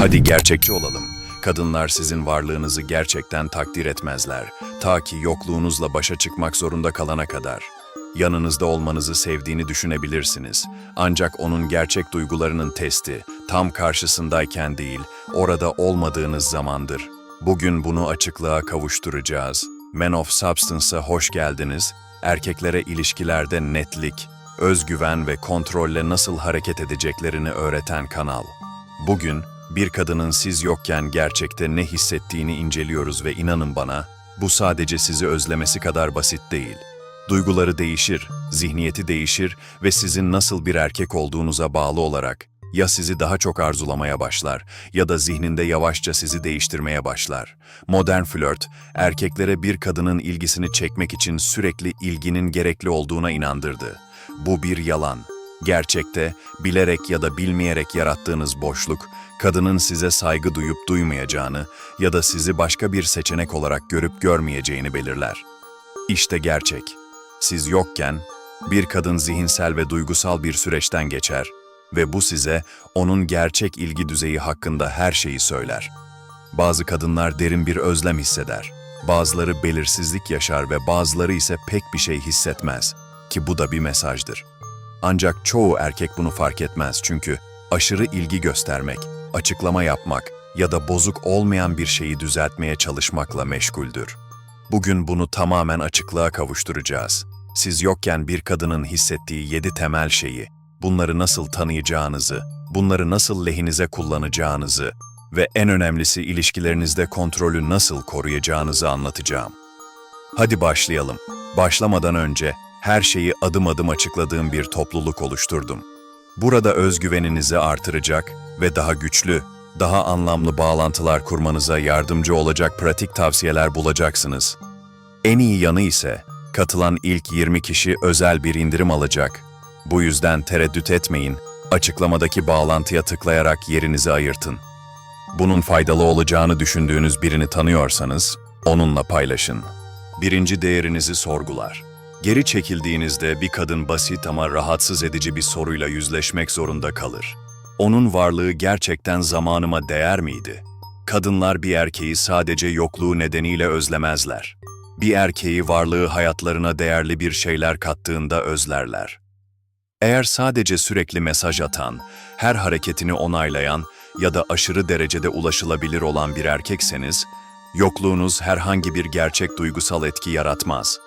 Hadi gerçekçi olalım. Kadınlar sizin varlığınızı gerçekten takdir etmezler. Ta ki yokluğunuzla başa çıkmak zorunda kalana kadar. Yanınızda olmanızı sevdiğini düşünebilirsiniz. Ancak onun gerçek duygularının testi tam karşısındayken değil, orada olmadığınız zamandır. Bugün bunu açıklığa kavuşturacağız. Men of Substance'a hoş geldiniz. Erkeklere ilişkilerde netlik, özgüven ve kontrolle nasıl hareket edeceklerini öğreten kanal. Bugün bir kadının siz yokken gerçekte ne hissettiğini inceliyoruz ve inanın bana, bu sadece sizi özlemesi kadar basit değil. Duyguları değişir, zihniyeti değişir ve sizin nasıl bir erkek olduğunuza bağlı olarak ya sizi daha çok arzulamaya başlar ya da zihninde yavaşça sizi değiştirmeye başlar. Modern flört, erkeklere bir kadının ilgisini çekmek için sürekli ilginin gerekli olduğuna inandırdı. Bu bir yalan. Gerçekte bilerek ya da bilmeyerek yarattığınız boşluk, kadının size saygı duyup duymayacağını ya da sizi başka bir seçenek olarak görüp görmeyeceğini belirler. İşte gerçek. Siz yokken bir kadın zihinsel ve duygusal bir süreçten geçer ve bu size onun gerçek ilgi düzeyi hakkında her şeyi söyler. Bazı kadınlar derin bir özlem hisseder. Bazıları belirsizlik yaşar ve bazıları ise pek bir şey hissetmez ki bu da bir mesajdır. Ancak çoğu erkek bunu fark etmez çünkü aşırı ilgi göstermek, açıklama yapmak ya da bozuk olmayan bir şeyi düzeltmeye çalışmakla meşguldür. Bugün bunu tamamen açıklığa kavuşturacağız. Siz yokken bir kadının hissettiği yedi temel şeyi, bunları nasıl tanıyacağınızı, bunları nasıl lehinize kullanacağınızı ve en önemlisi ilişkilerinizde kontrolü nasıl koruyacağınızı anlatacağım. Hadi başlayalım. Başlamadan önce her şeyi adım adım açıkladığım bir topluluk oluşturdum. Burada özgüveninizi artıracak ve daha güçlü, daha anlamlı bağlantılar kurmanıza yardımcı olacak pratik tavsiyeler bulacaksınız. En iyi yanı ise katılan ilk 20 kişi özel bir indirim alacak. Bu yüzden tereddüt etmeyin, açıklamadaki bağlantıya tıklayarak yerinizi ayırtın. Bunun faydalı olacağını düşündüğünüz birini tanıyorsanız onunla paylaşın. Birinci değerinizi sorgular. Geri çekildiğinizde bir kadın basit ama rahatsız edici bir soruyla yüzleşmek zorunda kalır. Onun varlığı gerçekten zamanıma değer miydi? Kadınlar bir erkeği sadece yokluğu nedeniyle özlemezler. Bir erkeği varlığı hayatlarına değerli bir şeyler kattığında özlerler. Eğer sadece sürekli mesaj atan, her hareketini onaylayan ya da aşırı derecede ulaşılabilir olan bir erkekseniz, yokluğunuz herhangi bir gerçek duygusal etki yaratmaz.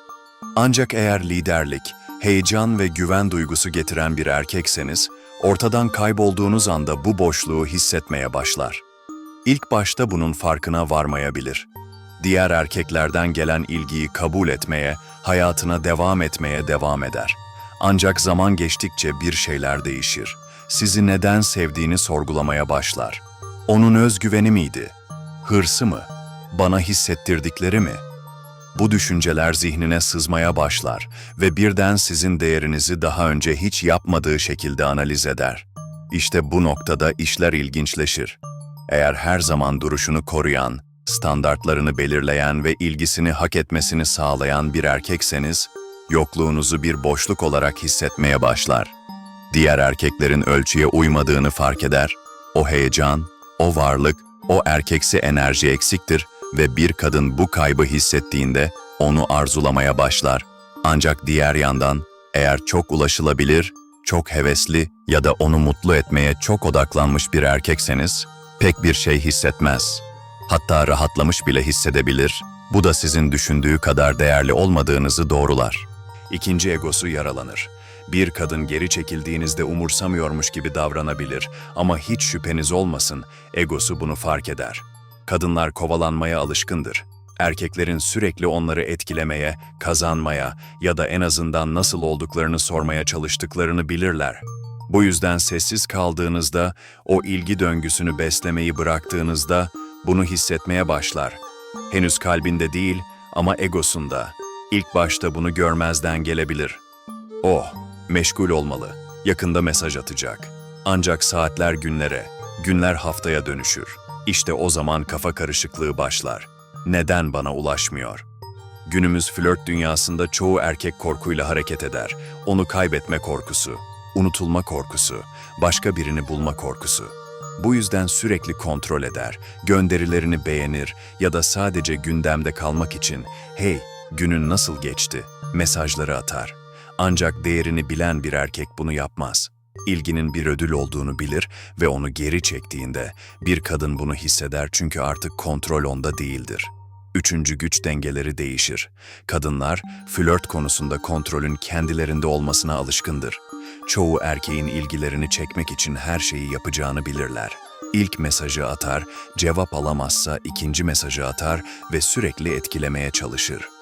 Ancak eğer liderlik, heyecan ve güven duygusu getiren bir erkekseniz, ortadan kaybolduğunuz anda bu boşluğu hissetmeye başlar. İlk başta bunun farkına varmayabilir. Diğer erkeklerden gelen ilgiyi kabul etmeye, hayatına devam etmeye devam eder. Ancak zaman geçtikçe bir şeyler değişir. Sizi neden sevdiğini sorgulamaya başlar. Onun özgüveni miydi? Hırsı mı? Bana hissettirdikleri mi? Bu düşünceler zihnine sızmaya başlar ve birden sizin değerinizi daha önce hiç yapmadığı şekilde analiz eder. İşte bu noktada işler ilginçleşir. Eğer her zaman duruşunu koruyan, standartlarını belirleyen ve ilgisini hak etmesini sağlayan bir erkekseniz, yokluğunuzu bir boşluk olarak hissetmeye başlar. Diğer erkeklerin ölçüye uymadığını fark eder. O heyecan, o varlık, o erkeksi enerji eksiktir ve bir kadın bu kaybı hissettiğinde onu arzulamaya başlar. Ancak diğer yandan eğer çok ulaşılabilir, çok hevesli ya da onu mutlu etmeye çok odaklanmış bir erkekseniz pek bir şey hissetmez. Hatta rahatlamış bile hissedebilir. Bu da sizin düşündüğü kadar değerli olmadığınızı doğrular. İkinci egosu yaralanır. Bir kadın geri çekildiğinizde umursamıyormuş gibi davranabilir ama hiç şüpheniz olmasın, egosu bunu fark eder. Kadınlar kovalanmaya alışkındır. Erkeklerin sürekli onları etkilemeye, kazanmaya ya da en azından nasıl olduklarını sormaya çalıştıklarını bilirler. Bu yüzden sessiz kaldığınızda, o ilgi döngüsünü beslemeyi bıraktığınızda bunu hissetmeye başlar. Henüz kalbinde değil ama egosunda. İlk başta bunu görmezden gelebilir. Oh, meşgul olmalı. Yakında mesaj atacak. Ancak saatler günlere, günler haftaya dönüşür. İşte o zaman kafa karışıklığı başlar. Neden bana ulaşmıyor? Günümüz flört dünyasında çoğu erkek korkuyla hareket eder. Onu kaybetme korkusu, unutulma korkusu, başka birini bulma korkusu. Bu yüzden sürekli kontrol eder, gönderilerini beğenir ya da sadece gündemde kalmak için "Hey, günün nasıl geçti?" mesajları atar. Ancak değerini bilen bir erkek bunu yapmaz. İlginin bir ödül olduğunu bilir ve onu geri çektiğinde bir kadın bunu hisseder çünkü artık kontrol onda değildir. Üçüncü güç dengeleri değişir. Kadınlar flört konusunda kontrolün kendilerinde olmasına alışkındır. Çoğu erkeğin ilgilerini çekmek için her şeyi yapacağını bilirler. İlk mesajı atar, cevap alamazsa ikinci mesajı atar ve sürekli etkilemeye çalışır.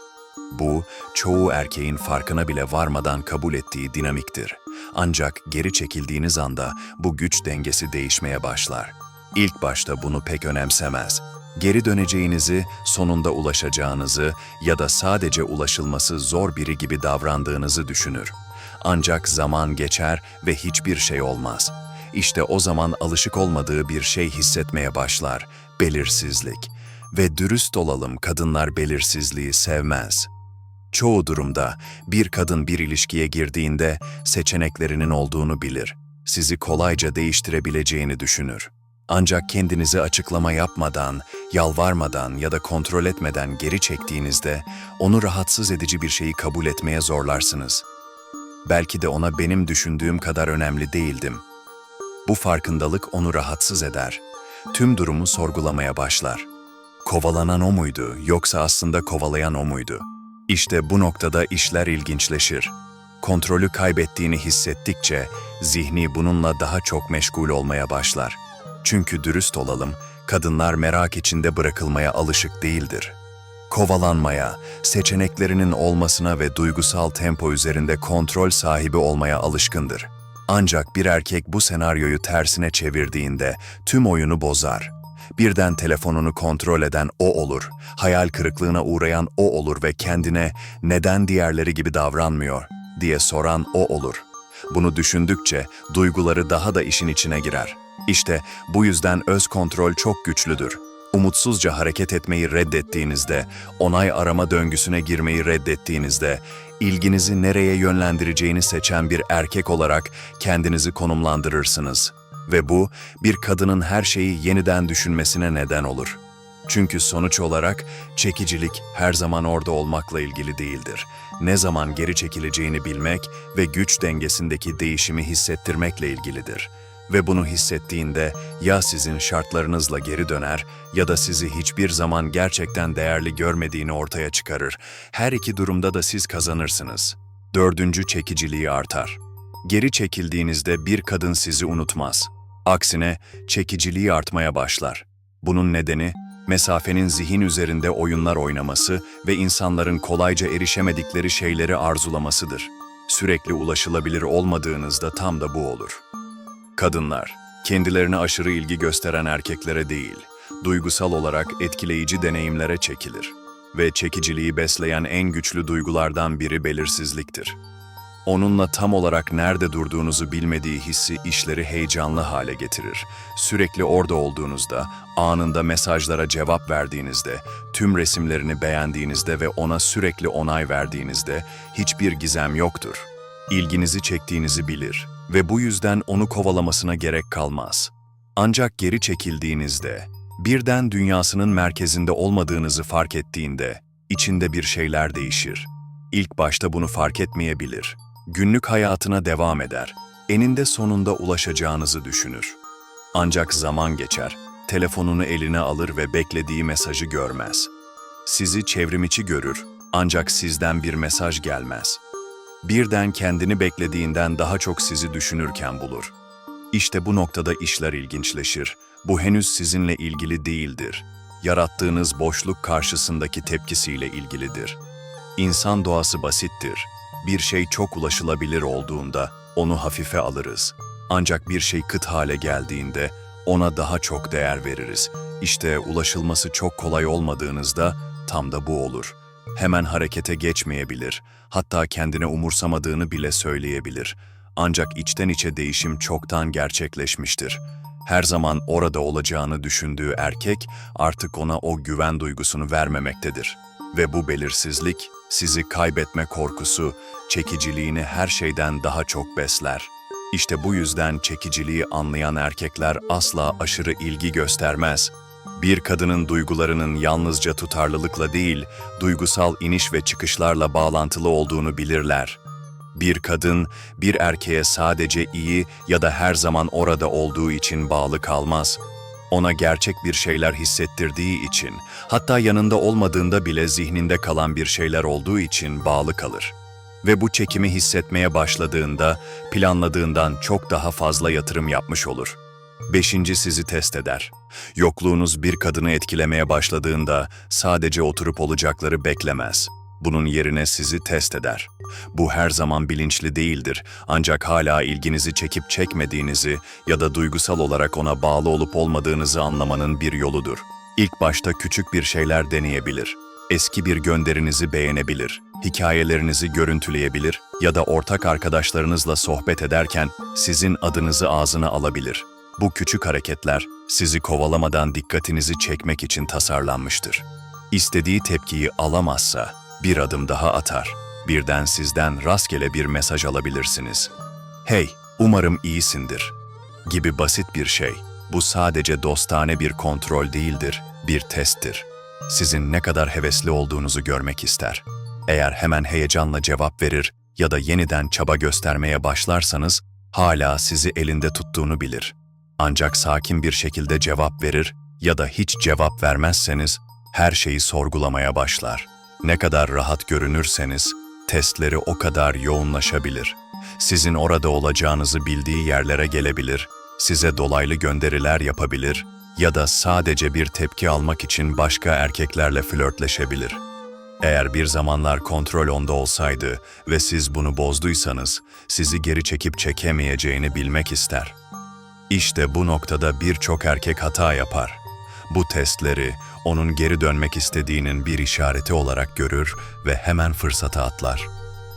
Bu, çoğu erkeğin farkına bile varmadan kabul ettiği dinamiktir. Ancak geri çekildiğiniz anda bu güç dengesi değişmeye başlar. İlk başta bunu pek önemsemez. Geri döneceğinizi, sonunda ulaşacağınızı ya da sadece ulaşılması zor biri gibi davrandığınızı düşünür. Ancak zaman geçer ve hiçbir şey olmaz. İşte o zaman alışık olmadığı bir şey hissetmeye başlar, belirsizlik. Ve dürüst olalım kadınlar belirsizliği sevmez. Çoğu durumda bir kadın bir ilişkiye girdiğinde seçeneklerinin olduğunu bilir. Sizi kolayca değiştirebileceğini düşünür. Ancak kendinizi açıklama yapmadan, yalvarmadan ya da kontrol etmeden geri çektiğinizde onu rahatsız edici bir şeyi kabul etmeye zorlarsınız. Belki de ona benim düşündüğüm kadar önemli değildim. Bu farkındalık onu rahatsız eder. Tüm durumu sorgulamaya başlar. Kovalanan o muydu yoksa aslında kovalayan o muydu? İşte bu noktada işler ilginçleşir. Kontrolü kaybettiğini hissettikçe zihni bununla daha çok meşgul olmaya başlar. Çünkü dürüst olalım, kadınlar merak içinde bırakılmaya alışık değildir. Kovalanmaya, seçeneklerinin olmasına ve duygusal tempo üzerinde kontrol sahibi olmaya alışkındır. Ancak bir erkek bu senaryoyu tersine çevirdiğinde tüm oyunu bozar. Birden telefonunu kontrol eden o olur, hayal kırıklığına uğrayan o olur ve kendine neden diğerleri gibi davranmıyor diye soran o olur. Bunu düşündükçe duyguları daha da işin içine girer. İşte bu yüzden öz kontrol çok güçlüdür. Umutsuzca hareket etmeyi reddettiğinizde, onay arama döngüsüne girmeyi reddettiğinizde, ilginizi nereye yönlendireceğini seçen bir erkek olarak kendinizi konumlandırırsınız. Ve bu, bir kadının her şeyi yeniden düşünmesine neden olur. Çünkü sonuç olarak çekicilik her zaman orada olmakla ilgili değildir. Ne zaman geri çekileceğini bilmek ve güç dengesindeki değişimi hissettirmekle ilgilidir. Ve bunu hissettiğinde ya sizin şartlarınızla geri döner ya da sizi hiçbir zaman gerçekten değerli görmediğini ortaya çıkarır. Her iki durumda da siz kazanırsınız. Dördüncü çekiciliği artar. Geri çekildiğinizde bir kadın sizi unutmaz. Aksine çekiciliği artmaya başlar. Bunun nedeni mesafenin zihin üzerinde oyunlar oynaması ve insanların kolayca erişemedikleri şeyleri arzulamasıdır. Sürekli ulaşılabilir olmadığınızda tam da bu olur. Kadınlar, kendilerine aşırı ilgi gösteren erkeklere değil, duygusal olarak etkileyici deneyimlere çekilir ve çekiciliği besleyen en güçlü duygulardan biri belirsizliktir. Onunla tam olarak nerede durduğunuzu bilmediği hissi işleri heyecanlı hale getirir. Sürekli orada olduğunuzda, anında mesajlara cevap verdiğinizde, tüm resimlerini beğendiğinizde ve ona sürekli onay verdiğinizde hiçbir gizem yoktur. İlginizi çektiğinizi bilir ve bu yüzden onu kovalamasına gerek kalmaz. Ancak geri çekildiğinizde, birden dünyasının merkezinde olmadığınızı fark ettiğinde, içinde bir şeyler değişir. İlk başta bunu fark etmeyebilir. Günlük hayatına devam eder. Eninde sonunda ulaşacağınızı düşünür. Ancak zaman geçer, telefonunu eline alır ve beklediği mesajı görmez. Sizi çevrimiçi görür, ancak sizden bir mesaj gelmez. Birden kendini beklediğinden daha çok sizi düşünürken bulur. İşte bu noktada işler ilginçleşir. Bu henüz sizinle ilgili değildir. Yarattığınız boşluk karşısındaki tepkisiyle ilgilidir. İnsan doğası basittir. Bir şey çok ulaşılabilir olduğunda onu hafife alırız. Ancak bir şey kıt hale geldiğinde ona daha çok değer veririz. İşte ulaşılması çok kolay olmadığınızda tam da bu olur. Hemen harekete geçmeyebilir. Hatta kendine umursamadığını bile söyleyebilir. Ancak içten içe değişim çoktan gerçekleşmiştir. Her zaman orada olacağını düşündüğü erkek artık ona o güven duygusunu vermemektedir. Ve bu belirsizlik sizi kaybetme korkusu, çekiciliğini her şeyden daha çok besler. İşte bu yüzden çekiciliği anlayan erkekler asla aşırı ilgi göstermez. Bir kadının duygularının yalnızca tutarlılıkla değil, duygusal iniş ve çıkışlarla bağlantılı olduğunu bilirler. Bir kadın, bir erkeğe sadece iyi ya da her zaman orada olduğu için bağlı kalmaz. Ona gerçek bir şeyler hissettirdiği için, hatta yanında olmadığında bile zihninde kalan bir şeyler olduğu için bağlı kalır. Ve bu çekimi hissetmeye başladığında, planladığından çok daha fazla yatırım yapmış olur. Beşinci sizi test eder. Yokluğunuz bir kadını etkilemeye başladığında sadece oturup olacakları beklemez. Bunun yerine sizi test eder. Bu her zaman bilinçli değildir ancak hala ilginizi çekip çekmediğinizi ya da duygusal olarak ona bağlı olup olmadığınızı anlamanın bir yoludur. İlk başta küçük bir şeyler deneyebilir. Eski bir gönderinizi beğenebilir, hikayelerinizi görüntüleyebilir ya da ortak arkadaşlarınızla sohbet ederken sizin adınızı ağzına alabilir. Bu küçük hareketler sizi kovalamadan dikkatinizi çekmek için tasarlanmıştır. İstediği tepkiyi alamazsa bir adım daha atar. Birden sizden rastgele bir mesaj alabilirsiniz. Hey, umarım iyisindir. Gibi basit bir şey. Bu sadece dostane bir kontrol değildir, bir testtir. Sizin ne kadar hevesli olduğunuzu görmek ister. Eğer hemen heyecanla cevap verir ya da yeniden çaba göstermeye başlarsanız hala sizi elinde tuttuğunu bilir. Ancak sakin bir şekilde cevap verir ya da hiç cevap vermezseniz her şeyi sorgulamaya başlar. Ne kadar rahat görünürseniz testleri o kadar yoğunlaşabilir. Sizin orada olacağınızı bildiği yerlere gelebilir, size dolaylı gönderiler yapabilir ya da sadece bir tepki almak için başka erkeklerle flörtleşebilir. Eğer bir zamanlar kontrol onda olsaydı ve siz bunu bozduysanız, sizi geri çekip çekemeyeceğini bilmek ister. İşte bu noktada birçok erkek hata yapar. Bu testleri onun geri dönmek istediğinin bir işareti olarak görür ve hemen fırsata atlar.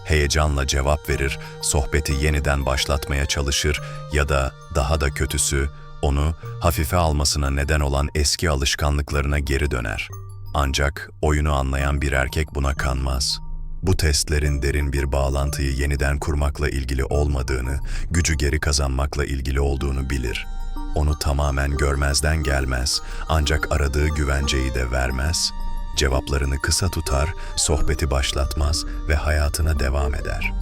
Heyecanla cevap verir, sohbeti yeniden başlatmaya çalışır ya da daha da kötüsü onu hafife almasına neden olan eski alışkanlıklarına geri döner. Ancak oyunu anlayan bir erkek buna kanmaz. Bu testlerin derin bir bağlantıyı yeniden kurmakla ilgili olmadığını, gücü geri kazanmakla ilgili olduğunu bilir. Onu tamamen görmezden gelmez ancak aradığı güvenceyi de vermez. Cevaplarını kısa tutar, sohbeti başlatmaz ve hayatına devam eder.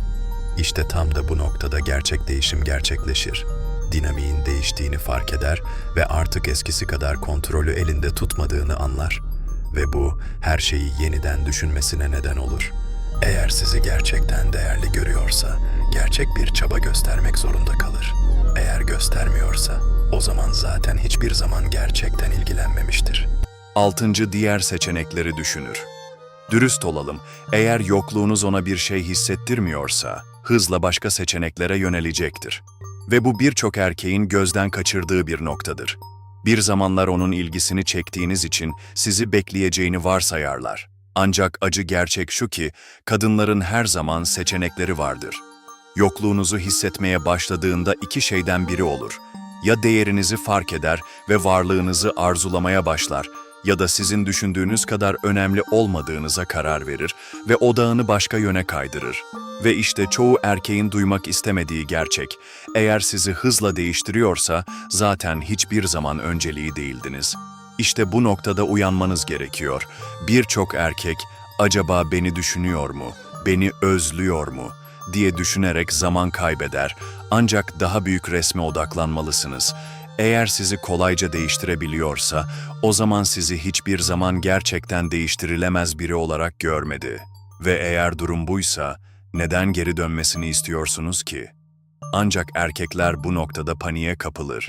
İşte tam da bu noktada gerçek değişim gerçekleşir. Dinamiğin değiştiğini fark eder ve artık eskisi kadar kontrolü elinde tutmadığını anlar. Ve bu her şeyi yeniden düşünmesine neden olur. Eğer sizi gerçekten değerli görüyorsa, gerçek bir çaba göstermek zorunda kalır. Eğer göstermiyorsa, o zaman zaten hiçbir zaman gerçekten ilgilenmemiştir. Altıncı diğer seçenekleri düşünür. Dürüst olalım, eğer yokluğunuz ona bir şey hissettirmiyorsa, hızla başka seçeneklere yönelecektir. Ve bu birçok erkeğin gözden kaçırdığı bir noktadır. Bir zamanlar onun ilgisini çektiğiniz için sizi bekleyeceğini varsayarlar. Ancak acı gerçek şu ki, kadınların her zaman seçenekleri vardır. Yokluğunuzu hissetmeye başladığında iki şeyden biri olur. Ya değerinizi fark eder ve varlığınızı arzulamaya başlar ya da sizin düşündüğünüz kadar önemli olmadığınıza karar verir ve odağını başka yöne kaydırır. Ve işte çoğu erkeğin duymak istemediği gerçek, eğer sizi hızla değiştiriyorsa zaten hiçbir zaman önceliği değildiniz. İşte bu noktada uyanmanız gerekiyor. Birçok erkek acaba beni düşünüyor mu, beni özlüyor mu diye düşünerek zaman kaybeder. Ancak daha büyük resme odaklanmalısınız. Eğer sizi kolayca değiştirebiliyorsa, o zaman sizi hiçbir zaman gerçekten değiştirilemez biri olarak görmedi. Ve eğer durum buysa, neden geri dönmesini istiyorsunuz ki? Ancak erkekler bu noktada paniğe kapılır.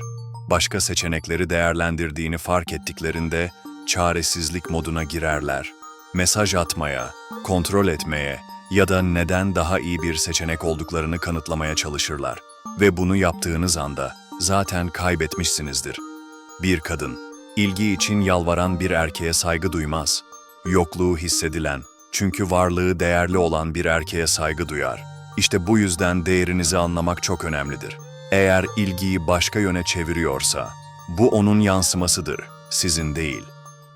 Başka seçenekleri değerlendirdiğini fark ettiklerinde çaresizlik moduna girerler. Mesaj atmaya, kontrol etmeye ya da neden daha iyi bir seçenek olduklarını kanıtlamaya çalışırlar. Ve bunu yaptığınız anda zaten kaybetmişsinizdir. Bir kadın, ilgi için yalvaran bir erkeğe saygı duymaz. Yokluğu hissedilen, çünkü varlığı değerli olan bir erkeğe saygı duyar. İşte bu yüzden değerinizi anlamak çok önemlidir. Eğer ilgiyi başka yöne çeviriyorsa, bu onun yansımasıdır, sizin değil.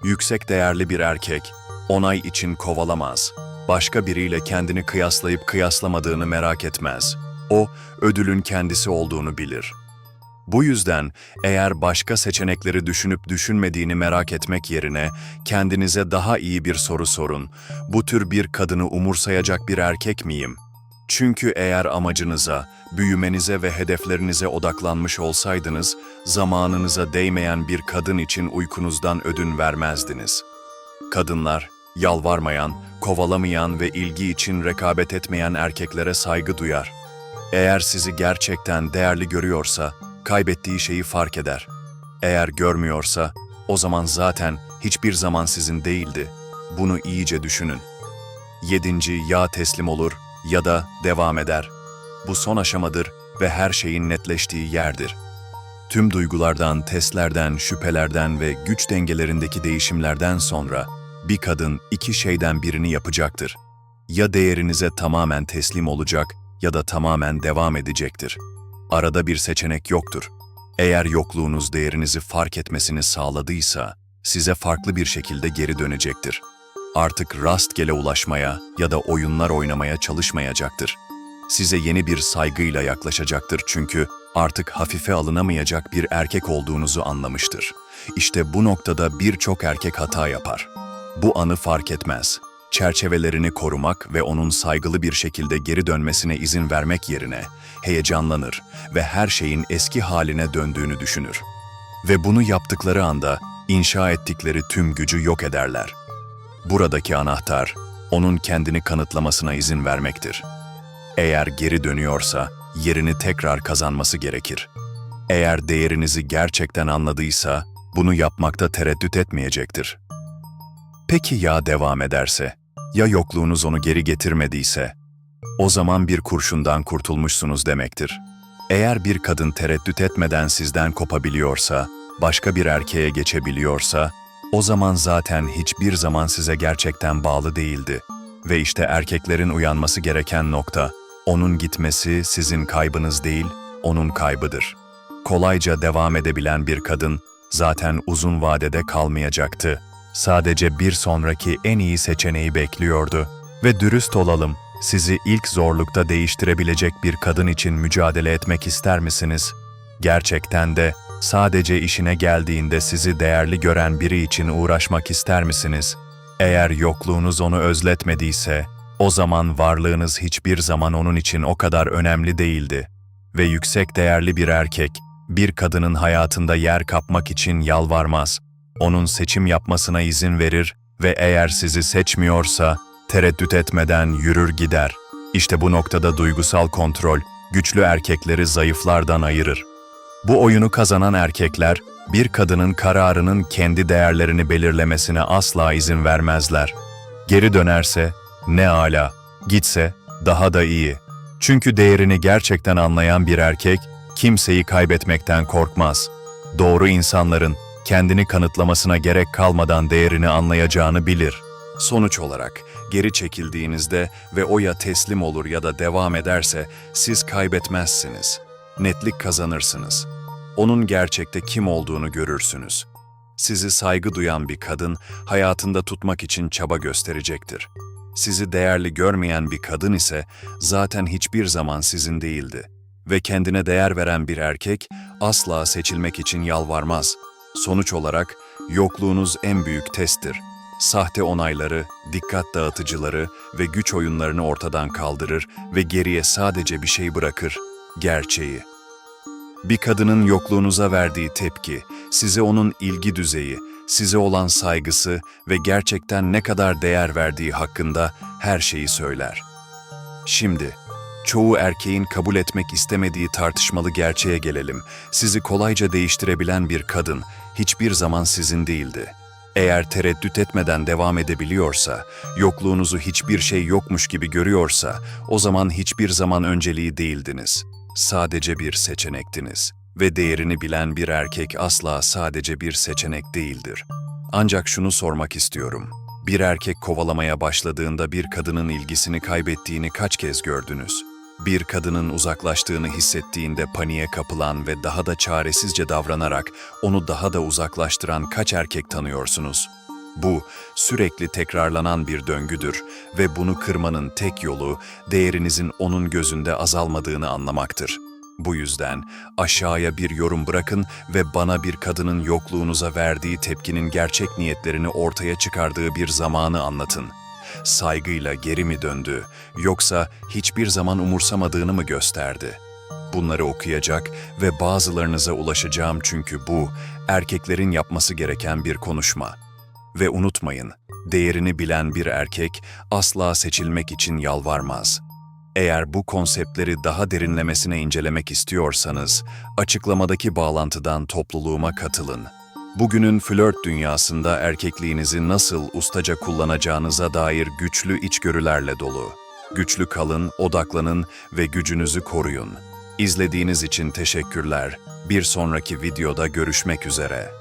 Yüksek değerli bir erkek, onay için kovalamaz. Başka biriyle kendini kıyaslayıp kıyaslamadığını merak etmez. O, ödülün kendisi olduğunu bilir. Bu yüzden eğer başka seçenekleri düşünüp düşünmediğini merak etmek yerine kendinize daha iyi bir soru sorun. Bu tür bir kadını umursayacak bir erkek miyim? Çünkü eğer amacınıza, büyümenize ve hedeflerinize odaklanmış olsaydınız, zamanınıza değmeyen bir kadın için uykunuzdan ödün vermezdiniz. Kadınlar, yalvarmayan, kovalamayan ve ilgi için rekabet etmeyen erkeklere saygı duyar. Eğer sizi gerçekten değerli görüyorsa, kaybettiği şeyi fark eder. Eğer görmüyorsa, o zaman zaten hiçbir zaman sizin değildi. Bunu iyice düşünün. Yedinci ya teslim olur ya da devam eder. Bu son aşamadır ve her şeyin netleştiği yerdir. Tüm duygulardan, testlerden, şüphelerden ve güç dengelerindeki değişimlerden sonra bir kadın iki şeyden birini yapacaktır. Ya değerinize tamamen teslim olacak ya da tamamen devam edecektir. Arada bir seçenek yoktur. Eğer yokluğunuz değerinizi fark etmesini sağladıysa, size farklı bir şekilde geri dönecektir. Artık rastgele ulaşmaya ya da oyunlar oynamaya çalışmayacaktır. Size yeni bir saygıyla yaklaşacaktır çünkü artık hafife alınamayacak bir erkek olduğunuzu anlamıştır. İşte bu noktada birçok erkek hata yapar. Bu anı fark etmez. Çerçevelerini korumak ve onun saygılı bir şekilde geri dönmesine izin vermek yerine heyecanlanır ve her şeyin eski haline döndüğünü düşünür. Ve bunu yaptıkları anda inşa ettikleri tüm gücü yok ederler. Buradaki anahtar, onun kendini kanıtlamasına izin vermektir. Eğer geri dönüyorsa, yerini tekrar kazanması gerekir. Eğer değerinizi gerçekten anladıysa, bunu yapmakta tereddüt etmeyecektir. Peki ya devam ederse? Ya yokluğunuz onu geri getirmediyse? O zaman bir kurşundan kurtulmuşsunuz demektir. Eğer bir kadın tereddüt etmeden sizden kopabiliyorsa, başka bir erkeğe geçebiliyorsa, o zaman zaten hiçbir zaman size gerçekten bağlı değildi. Ve işte erkeklerin uyanması gereken nokta, onun gitmesi sizin kaybınız değil, onun kaybıdır. Kolayca devam edebilen bir kadın zaten uzun vadede kalmayacaktı. Sadece bir sonraki en iyi seçeneği bekliyordu. Ve dürüst olalım, sizi ilk zorlukta değiştirebilecek bir kadın için mücadele etmek ister misiniz? Gerçekten de sadece işine geldiğinde sizi değerli gören biri için uğraşmak ister misiniz? Eğer yokluğunuz onu özletmediyse, o zaman varlığınız hiçbir zaman onun için o kadar önemli değildi. Ve yüksek değerli bir erkek, bir kadının hayatında yer kapmak için yalvarmaz. Onun seçim yapmasına izin verir ve eğer sizi seçmiyorsa, tereddüt etmeden yürür gider. İşte bu noktada duygusal kontrol, güçlü erkekleri zayıflardan ayırır. Bu oyunu kazanan erkekler, bir kadının kararının kendi değerlerini belirlemesine asla izin vermezler. Geri dönerse, ne ala, gitse, daha da iyi. Çünkü değerini gerçekten anlayan bir erkek, kimseyi kaybetmekten korkmaz. Doğru insanların, kendini kanıtlamasına gerek kalmadan değerini anlayacağını bilir. Sonuç olarak, geri çekildiğinizde ve o ya teslim olur ya da devam ederse, siz kaybetmezsiniz. Netlik kazanırsınız onun gerçekte kim olduğunu görürsünüz. Sizi saygı duyan bir kadın hayatında tutmak için çaba gösterecektir. Sizi değerli görmeyen bir kadın ise zaten hiçbir zaman sizin değildi. Ve kendine değer veren bir erkek asla seçilmek için yalvarmaz. Sonuç olarak yokluğunuz en büyük testtir. Sahte onayları, dikkat dağıtıcıları ve güç oyunlarını ortadan kaldırır ve geriye sadece bir şey bırakır, gerçeği. Bir kadının yokluğunuza verdiği tepki, size onun ilgi düzeyi, size olan saygısı ve gerçekten ne kadar değer verdiği hakkında her şeyi söyler. Şimdi, çoğu erkeğin kabul etmek istemediği tartışmalı gerçeğe gelelim. Sizi kolayca değiştirebilen bir kadın hiçbir zaman sizin değildi. Eğer tereddüt etmeden devam edebiliyorsa, yokluğunuzu hiçbir şey yokmuş gibi görüyorsa, o zaman hiçbir zaman önceliği değildiniz.'' sadece bir seçenektiniz ve değerini bilen bir erkek asla sadece bir seçenek değildir. Ancak şunu sormak istiyorum. Bir erkek kovalamaya başladığında bir kadının ilgisini kaybettiğini kaç kez gördünüz? Bir kadının uzaklaştığını hissettiğinde paniğe kapılan ve daha da çaresizce davranarak onu daha da uzaklaştıran kaç erkek tanıyorsunuz? Bu sürekli tekrarlanan bir döngüdür ve bunu kırmanın tek yolu değerinizin onun gözünde azalmadığını anlamaktır. Bu yüzden aşağıya bir yorum bırakın ve bana bir kadının yokluğunuza verdiği tepkinin gerçek niyetlerini ortaya çıkardığı bir zamanı anlatın. Saygıyla geri mi döndü yoksa hiçbir zaman umursamadığını mı gösterdi? Bunları okuyacak ve bazılarınıza ulaşacağım çünkü bu erkeklerin yapması gereken bir konuşma. Ve unutmayın, değerini bilen bir erkek asla seçilmek için yalvarmaz. Eğer bu konseptleri daha derinlemesine incelemek istiyorsanız, açıklamadaki bağlantıdan topluluğuma katılın. Bugünün flört dünyasında erkekliğinizi nasıl ustaca kullanacağınıza dair güçlü içgörülerle dolu. Güçlü kalın, odaklanın ve gücünüzü koruyun. İzlediğiniz için teşekkürler. Bir sonraki videoda görüşmek üzere.